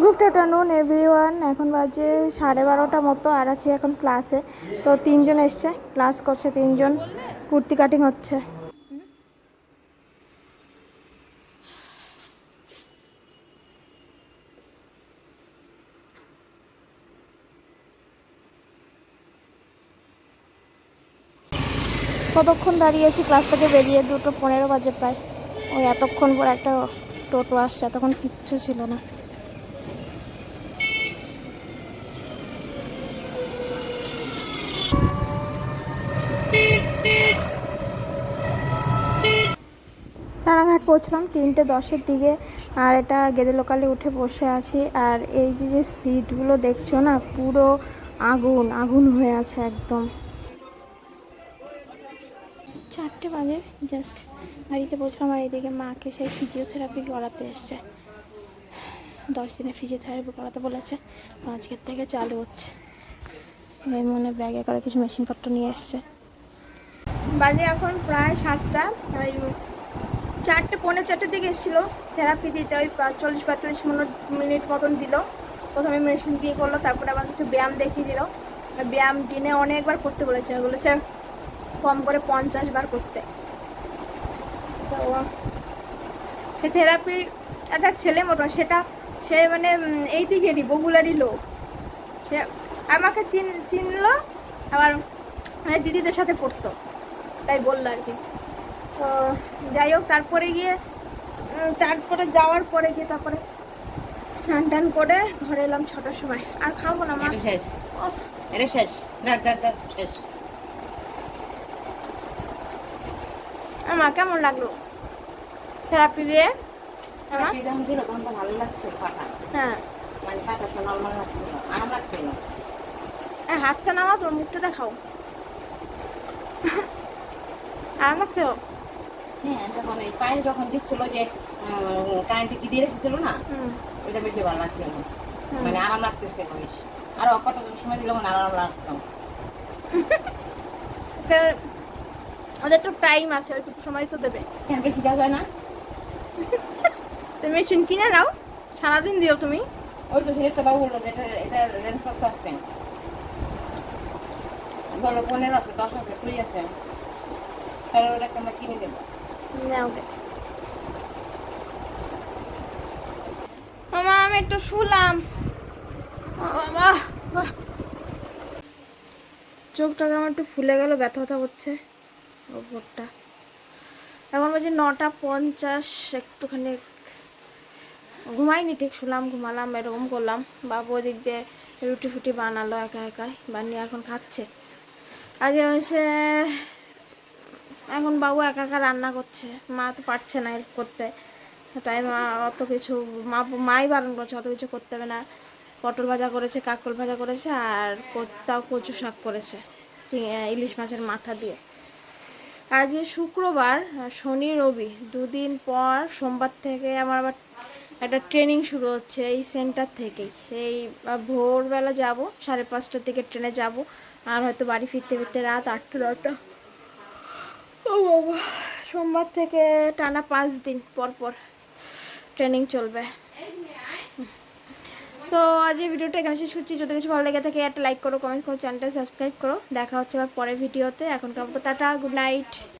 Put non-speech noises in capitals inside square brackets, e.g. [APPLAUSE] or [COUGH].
Good afternoon everyone এখন বাজে সাড়ে বারোটা মতো, আর আছি এখন ক্লাসে তো তিনজন এসছে ক্লাস করছে তিনজন। কুর্তি কাটিং হচ্ছে। কতক্ষণ দাঁড়িয়েছি ক্লাস থেকে বেরিয়ে, দুটো পনেরো বাজে প্রায়। ওই এতক্ষণ পর একটা টোটো আসছে, এতক্ষণ কিচ্ছু ছিল না। পৌঁছলাম তিনটে দশের দিকে আর এটা গেদে লোকালে উঠে বসে আছি। আর এই যে যে সিটগুলো দেখছ না পুরো আগুন আগুন হয়ে আছে একদম। চারটে বাজে জাস্ট বাড়িতে বসলাম আর এইদিকে মাকে সেই ফিজিওথেরাপি করাতে এসছে। দশ দিনে ফিজিওথেরাপি করাতে বলেছে তো আজকের থেকে চালু হচ্ছে। এই মনে ব্যাগে করে কিছু মেশিনপত্র নিয়ে এসছে। বাজে এখন প্রায় সাতটা ওই চারটে, পৌনে চারটের দিকে এসেছিল। থেরাপি দিতে ওই চল্লিশ, পঁয়তাল্লিশ মিনিট মতন দিল। প্রথমে মেশিন দিয়ে করল, তারপরে আবার কিছু ব্যায়াম দেখিয়ে দিল। ব্যায়াম দিনে অনেকবার করতে বলেছে। বলেছে কম করে পঞ্চাশ বার করতে। তো সে থেরাপি একটা ছেলে মতন, সেটা সে মানে এই দিকেরই বগুলারই লোক। সে আমাকে চিন, চিনলো, আবার দিদিদের সাথে পড়তো। তাই বলল আর কি। তো যাই হোক তারপরে গিয়ে তারপরে যাওয়ার পরে গিয়ে তারপরে স্নান টান করে ঘরে এলাম ছটার সময়। আর খাব না মা। শেষ। এটা শেষ। দাঁড় দাঁড় দাঁড় শেষ। আমার কেমন লাগল? থেরাপি দিয়ে? ভালো লাগছে হ্যাঁ। মানে পাটা নর্মাল লাগছিল আরাম লাগছিল হাতটা নামাও তোর মুখটা দেখাও। আর আমার খেও হ্যাঁ যখন এই পায়ে যখন দিচ্ছিল যে কারেন্টে কি দিয়ে রেখেছিল না ওইটা বেশি ভালো লাগছিল। মানে আরাম লাগতেছে বেশ। আর অকটা সময় দিলে মানে আরাম লাগতাম [LAUGHS] ওদের তো টাইম আছে ওইটুকু সময় তো দেবে। কেন বেশি দেওয়া যায় না। তুমি মেশিন কিনে নাও সারাদিন দিও তুমি। ওই তো সেটা বাবু বলল যে এটা এটা রেঞ্জ কত আছে? বলল পনেরো আছে দশ আছে কুড়ি আছে। তাহলে ওটা আমরা কিনে দেবো। মামা, আমি একটু শুলাম। চোখটাকে আমার একটু ফুলে গেল, ব্যথা ব্যথা করছে। ওপরটা এখন বলছি নটা পঞ্চাশ, একটুখানি। ঘুমাইনি ঠিক, শুলাম, ঘুমালাম, এরকম করলাম। বাবু ওদিক দিয়ে রুটি ফুটি বানালো একা একাই, বানিয়ে এখন খাচ্ছে। আজকে হচ্ছে এখন বাবু একা একা রান্না করছে। মা তো পারছে না হেল্প করতে। তাই মা অত কিছু, মা, মাই বারণ করছে, অত কিছু করতে হবে না। পটল ভাজা করেছে কাকল ভাজা করেছে, আর তাও কচু শাক করেছে ইলিশ মাছের মাথা দিয়ে। আজকে শুক্রবার শনি, রবি, দুদিন পর সোমবার থেকে আমার আবার একটা ট্রেনিং শুরু হচ্ছে এই সেন্টার থেকেই। সেই ভোরবেলা যাব, সাড়ে পাঁচটার দিকে ট্রেনে যাব, আর হয়তো বাড়ি ফিরতে ফিরতে রাত আটটা নটা ও বাবা, সোমবার থেকে টানা পাঁচ দিন পর পর ট্রেনিং চলবে। তো আজ এই ভিডিওটা এখানে শেষ করছি। যদি কিছু ভালো লেগে থাকে, একটা লাইক করো কমেন্ট করো চ্যানেলটা সাবস্ক্রাইব করো। দেখা হচ্ছে আবার পরের ভিডিওতে। এখনকার মতো টাটা গুড নাইট